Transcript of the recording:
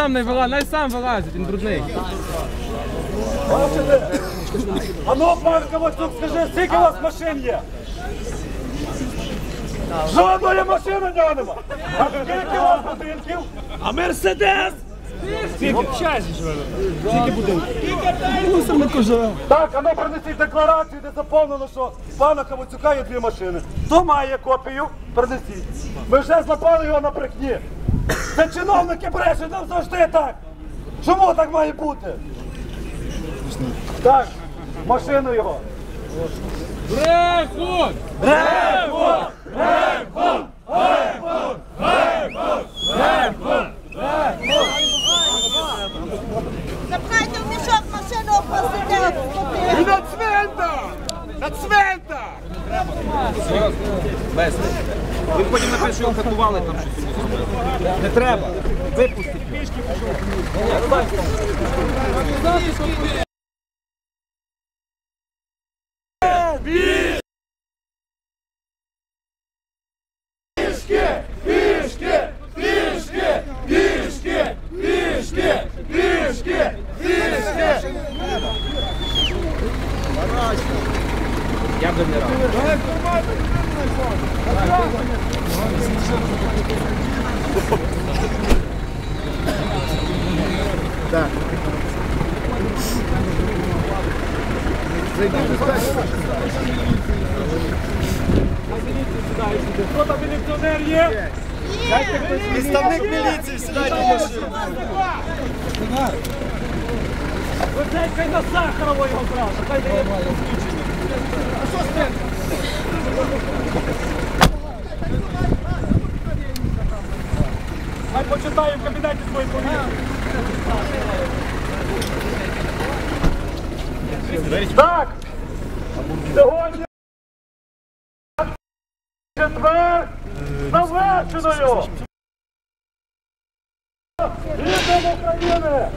сам не вилазить, най сам вилазить, він брудний. Бачите? А ну, пан Ковальчук, скажи, скільки у вас машин є? Жодної машини в нього нема. А скільки у вас будинків? А Мерседес? Так, а ну принесіть декларацію, де заповнено, що в пана Ковальчука є дві машини. Хто має копію? Принесіть. Ми вже злапали його на брехні. Це чиновники брешуть нам завжди так. Чому так має бути? Так, машину його. Брехун! Запхайте в мішок машину посидять. І на цвинтар! На цвинтар! Ви потім напишете, що його катували там щось. Не треба. Випустіть. Пішки Я б не рад. Хто там міліціонер є? Представник міліції, сідайте в машину. Ви цей хай на Сахарова його зразу, хай дає. А що з тим? Хай почитає в кабінеті свої повістки. Так, сьогодні четвер завершеною. Рідом України!